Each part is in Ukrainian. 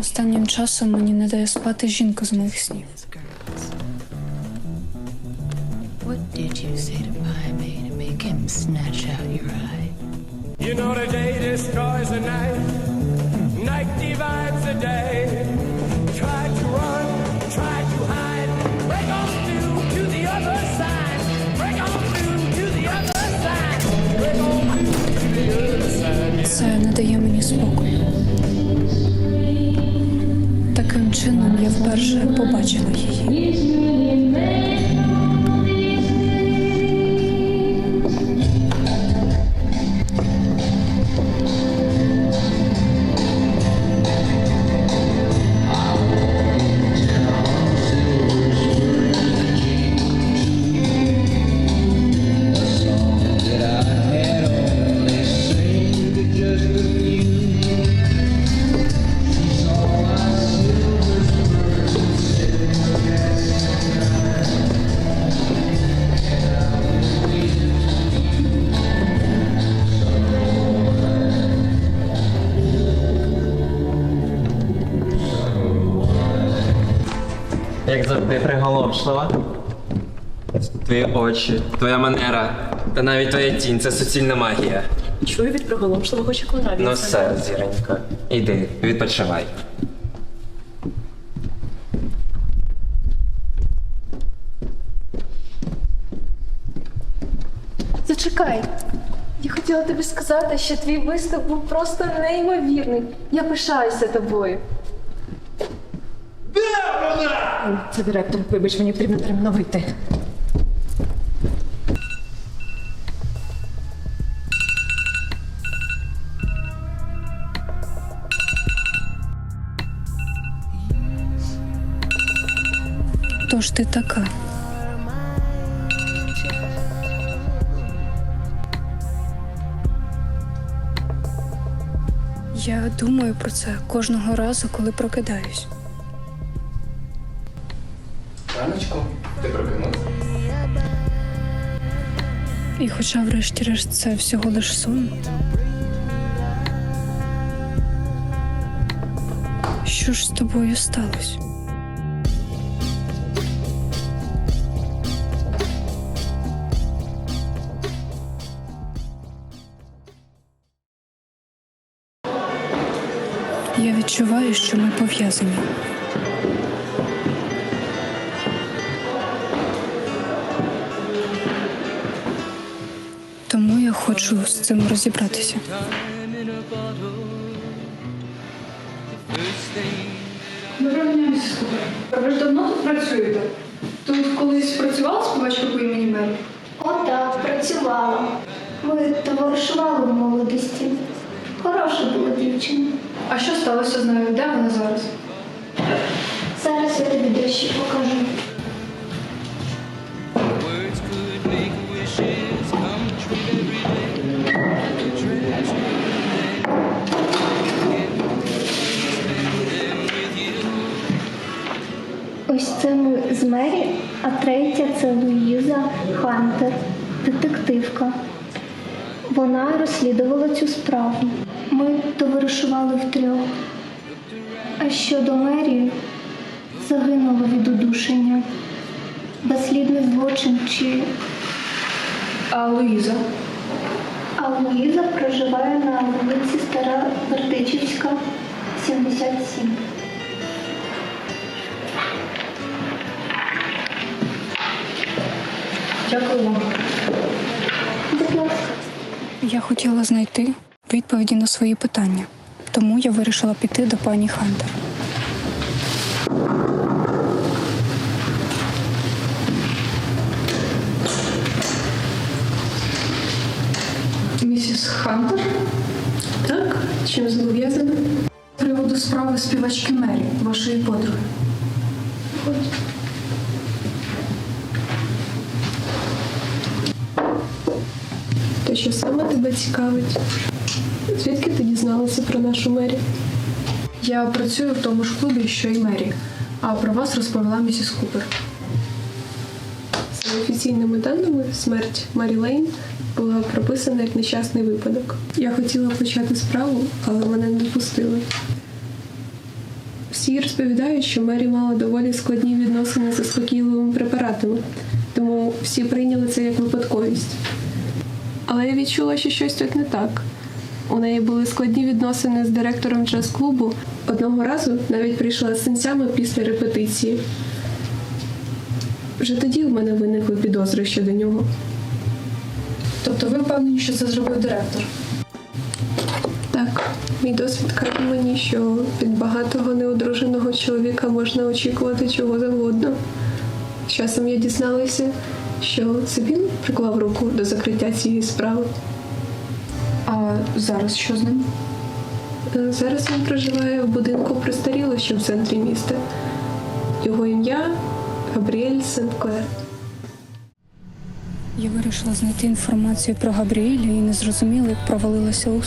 Останнім часом мені не дає спати жінка з моїх снів. You know the day destroys the night, night divides the day. Try to run, try to hide, break on through to the other side, break on through to the other side, break on through to the other side. Це не дає мені спокою. Чином я вперше побачила її. Приголомшлива. Твої очі, твоя манера, та навіть твоя тінь це суцільна магія. Чую від приголомшливого чеклуна. Ну все, зіронько, іди, відпочивай. Зачекай. Я хотіла тобі сказати, що твій виступ був просто неймовірний. Я пишаюся тобою. Це директор, вибач, мені потрібно терміново йти. Хто ж ти така? Я думаю про це кожного разу, коли прокидаюсь. І хоча, врешті-решт, це всього лиш сон. Що ж з тобою сталося? Я відчуваю, що ми пов'язані. Хочу з цим розібратися. Ви ж давно тут працюєте? Тут колись працювала співачка по імені Мері? О, так, працювала. Ми товаришували в молодості. Хороша була дівчина. А що сталося з нею? Де вона зараз? Зараз я тобі дещо покажу. Третя це Луїза Хантер, детективка. Вона розслідувала цю справу. Ми товаришували втрьох. А щодо Мері, загинула від удушення. Безслідний злочин чи А Луїза? А Луїза проживає на вулиці Стара Бердичівська, 77. Дякую вам. Я хотіла знайти відповіді на свої питання, тому я вирішила піти до пані Хантер. Місіс Хантер? Так, чим зобов'язана? З приводу справи співачки Мері, вашої подруги. Що саме тебе цікавить? Звідки ти дізналася про нашу мері? Я працюю в тому ж клубі, що й Мері, а про вас розповіла місіс Купер. За офіційними даними, смерть Марі Лейн була прописана як нещасний випадок. Я хотіла почати справу, але мене не допустили. Всі розповідають, що Мері мала доволі складні відносини з заспокійливими препаратами, тому всі прийняли це як випадковість. Але я відчула, що щось тут не так. У неї були складні відносини з директором джаз-клубу. Одного разу навіть прийшла з синцями після репетиції. Вже тоді в мене виникли підозри щодо нього. Тобто ви впевнені, що це зробив директор? Так, мій досвід каже мені, що від багатого неодруженого чоловіка можна очікувати чого завгодно. З часом я дізналася, що це він приклав руку до закриття цієї справи. А зараз що з ним? Е, Зараз він проживає в будинку престарілощів в центрі міста. Його ім'я Габріель Сенклер. Я вирішила знайти інформацію про Габріеля і не зрозуміла, як провалилася у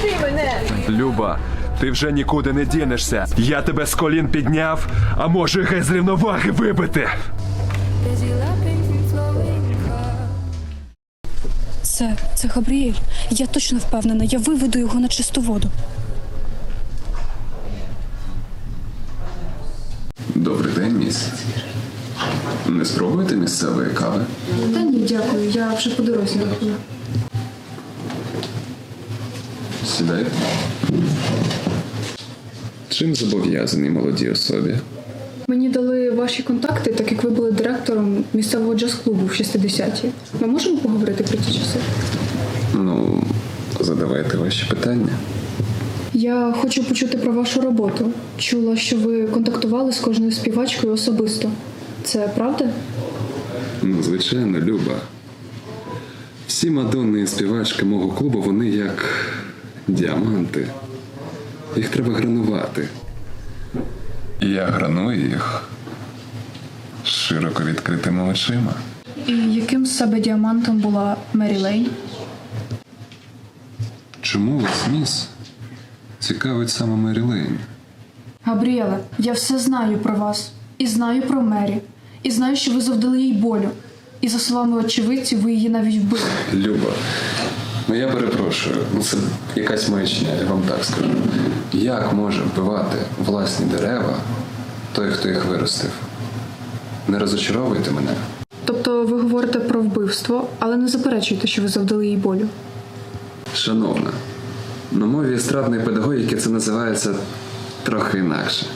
сон. Люба, ти вже нікуди не дінешся. Я тебе з колін підняв, а може геть з рівноваги вибити. Це, це Габріель. Я точно впевнена, я виведу його на чисту воду. Добрий день, міс. Не спробуєте місцевої кави? Та ні, дякую, я вже по дорозі рахую. Сідайте. Чим зобов'язаний молодій особі? Мені дали ваші контакти, так як ви були директором місцевого джаз-клубу в 60-ті. Ми можемо поговорити про ті часи? Ну, задавайте ваші питання. Я хочу почути про вашу роботу. Чула, що ви контактували з кожною співачкою особисто. Це правда? Ну, звичайно, Люба. Всі мадонни і співачки мого клубу, вони як діаманти. Їх треба гранувати. Я граную їх широко відкритими очима. І яким з себе діамантом була Мері Лейн? Чому вас, міс, цікавить саме Мері Лейн? Габріеле, я все знаю про вас. І знаю про Мері. І знаю, що ви завдали їй болю. І за словами очевидців, ви її навіть вбили. Люба, ну я перепрошую, ну це якась маячня, я вам так скажу. Як може вбивати власні дерева той, хто їх виростив? Не розочаровуйте мене. Тобто ви говорите про вбивство, але не заперечуєте, що ви завдали їй болю. Шановна, на мові естрадної педагогіки це називається трохи інакше.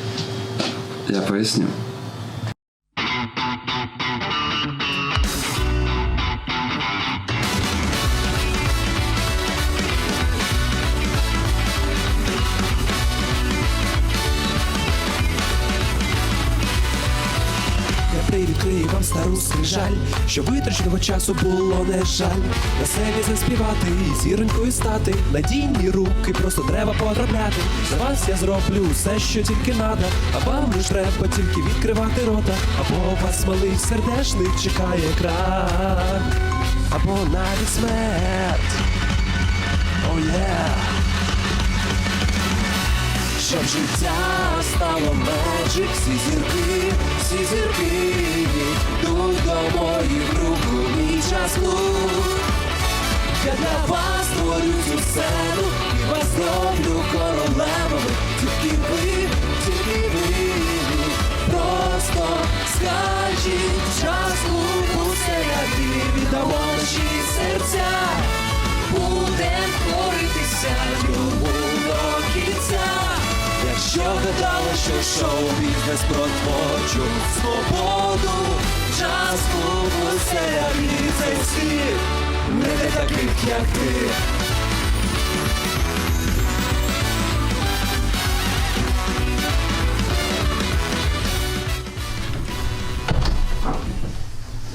Я поясню. Скрижаль, що витраченого часу було не жаль. Веселі заспівати і зіронькою стати. Надійні руки, просто треба потрапляти. За вас я зроблю все, що тільки надо. А вам лиш треба тільки відкривати рота. Або вас малий сердешний чекає крах, або навіть смерть. О, oh, yeah. Щоб життя стало меджик, всі зірки, всі зірки до моїх рук мій час клуб. Я для вас створю цю сцену і вас зроблю королевами. Тільки ви, тільки ви, просто скажіть час клубу селяді, віддамо наші серця, будем коритися йому до кінця. Якщо гадали, що шоу-бізнес про творчу свободу, час селяді цей світ, не для таких, як ти.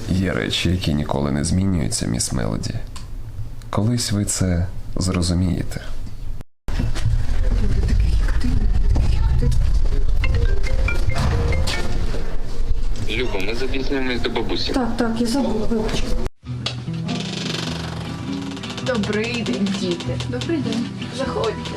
Є речі, які ніколи не змінюються, міс Мелоді. Колись ви це зрозумієте. Запізнюємось до бабусі. Так, так, я забула, вибач. Добрий день, діти. Добрий день. Заходьте.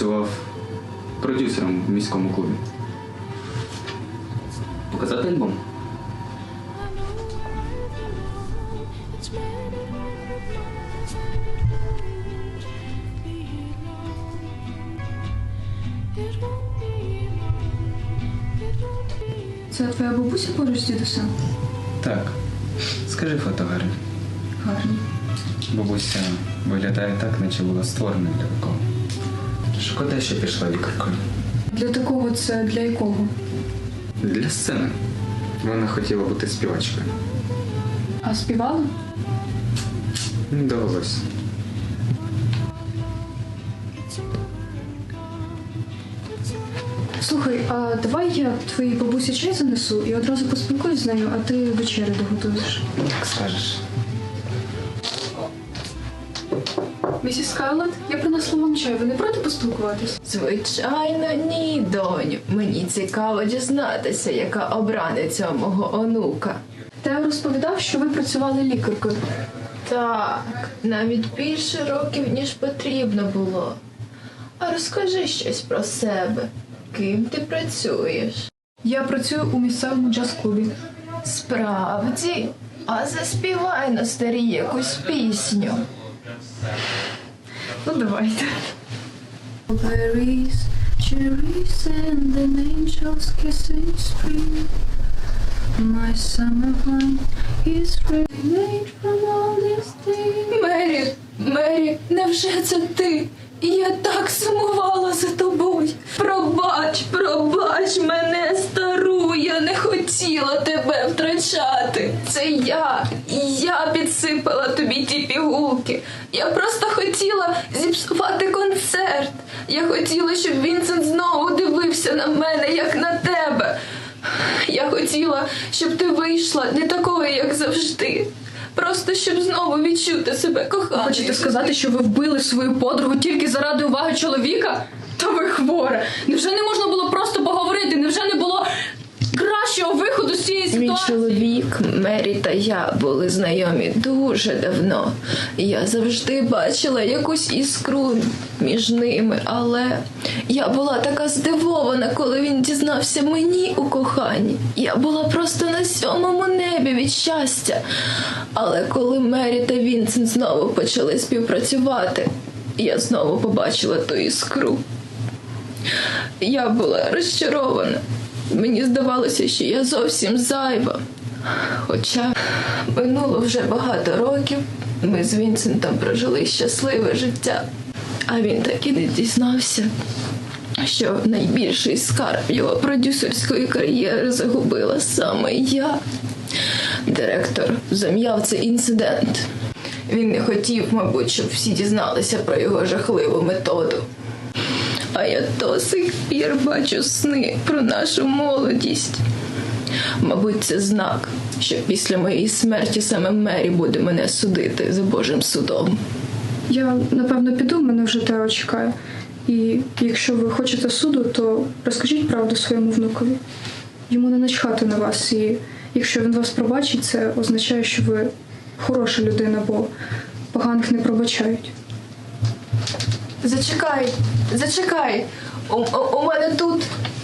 Працював продюсером в міському клубі. Показати альбом? Це твоя бабуся поруч з дідусем? Так. Скажи фото гарні. Гарні. Бабуся виглядає так, наче була створена для такого. Шкода, що пішла лікаркою. Для такого це для якого? Для сцени. Вона хотіла бути співачкою. А співала? Не довелось. Слухай, а давай я твоїй бабусі чай занесу і одразу поспілкуюсь з нею, а ти вечерю доготуєш. Як скажеш. Місіс Скарлетт, я принесла вам чай. Ви не проти поспілкуватись? Звичайно, ні, доню. Мені цікаво дізнатися, яка обраниця мого онука. Тео розповідав, що ви працювали лікаркою. Так, навіть більше років, ніж потрібно було. А розкажи щось про себе. Ким ти працюєш? Я працюю у місцевому джаз-клубі. Справді? А заспівай на старі якусь пісню. Ну, давайте. Berries, cherries and an angel's kiss in spring. My summer wine is really made from all these things. Мері, Мері, невже це ти? Я так сумувала за тобою. Пробач, пробач мене стару, я не хотіла тебе втрачати. Це я. Я підсипала тобі ті пігулки. Я просто хотіла зіпсувати концерт. Я хотіла, щоб Вінсент знову дивився на мене, як на тебе. Я хотіла, щоб ти вийшла не такою, як завжди. Просто щоб знову відчути себе коханою. Хочете сказати, що ви вбили свою подругу тільки заради уваги чоловіка? Та ви хворе. Невже не можна було просто поговорити? Невже не було кращого виходу з цієї Мій чоловік, Мері та я були знайомі дуже давно. Я завжди бачила якусь іскру між ними, але я була така здивована, коли він дізнався мені у коханні. Я була просто на сьомому небі від щастя. Але коли Мері та Вінсент знову почали співпрацювати, я знову побачила ту іскру. Я була розчарована. Мені здавалося, що я зовсім зайва. Хоча минуло вже багато років, ми з Вінсентом прожили щасливе життя. А він так і не дізнався, що найбільший скарб його продюсерської кар'єри загубила саме я. Директор зам'яв цей інцидент. Він не хотів, мабуть, щоб всі дізналися про його жахливу методу. А я до сих пір бачу сни про нашу молодість. Мабуть, це знак, що після моєї смерті саме Мері буде мене судити за Божим судом. Я напевно піду, мене вже Тео чекає. І якщо ви хочете суду, то розкажіть правду своєму внукові. Йому не начхати на вас, і якщо він вас пробачить, це означає, що ви хороша людина, бо поганих не пробачають. Зачекай, зачекай. У, у, у мене тут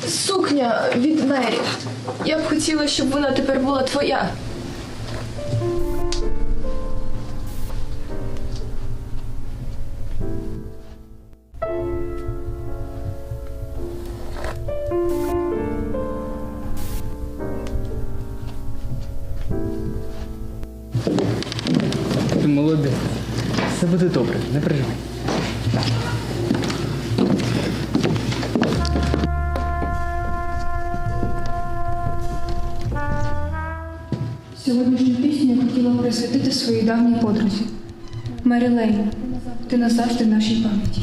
сукня від Мері. Я б хотіла, щоб вона тепер була твоя. Ти молодець. Все буде добре, не переживай. Сьогоднішню пісню я хотіла присвятити своїй давній подрузі. Марілей. Ти назавжди в нашій пам'яті.